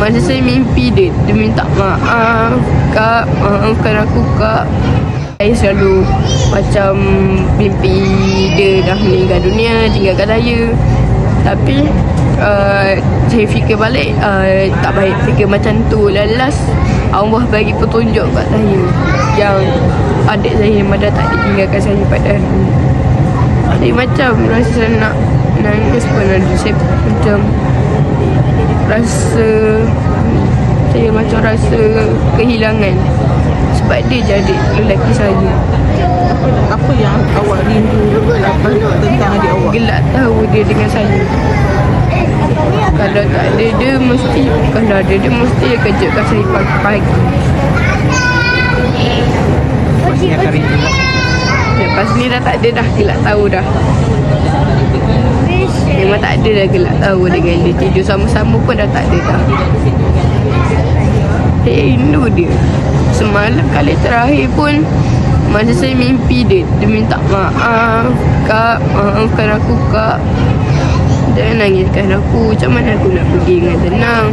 Masa saya mimpi dia Dia minta maaf Kak Maafkan aku kak. Saya selalu Macam Mimpi dia dah meninggal dunia Tinggalkan saya. Tapi uh, Saya fikir balik uh, Tak baik fikir macam tu. Last Allah bagi petunjuk kat saya Yang Adik saya memang dah tak ditinggalkan saya pada hari ni. Saya macam rasa nak Nangis pun. Ada Saya macam rasa saya macam rasa kehilangan. Sebab dia jadi lelaki saya. Apa yang awak rindu apa tentang adik awak? gelak tahu dia dengan saya. Kalau tak ada dia mesti kalau ada dia mesti kejutkan saya pagi-pagi. Lepas ni dah tak ada dah gelak tahu dah memang tak ada dah gelak tahu dengan dia tidur sama-sama pun dah tak ada dah. Saya rindu dia. Semalam kali terakhir pun masa saya mimpi dia dia minta maaf kak maafkan aku kak. Dia nangiskan aku macam mana aku nak pergi dengan tenang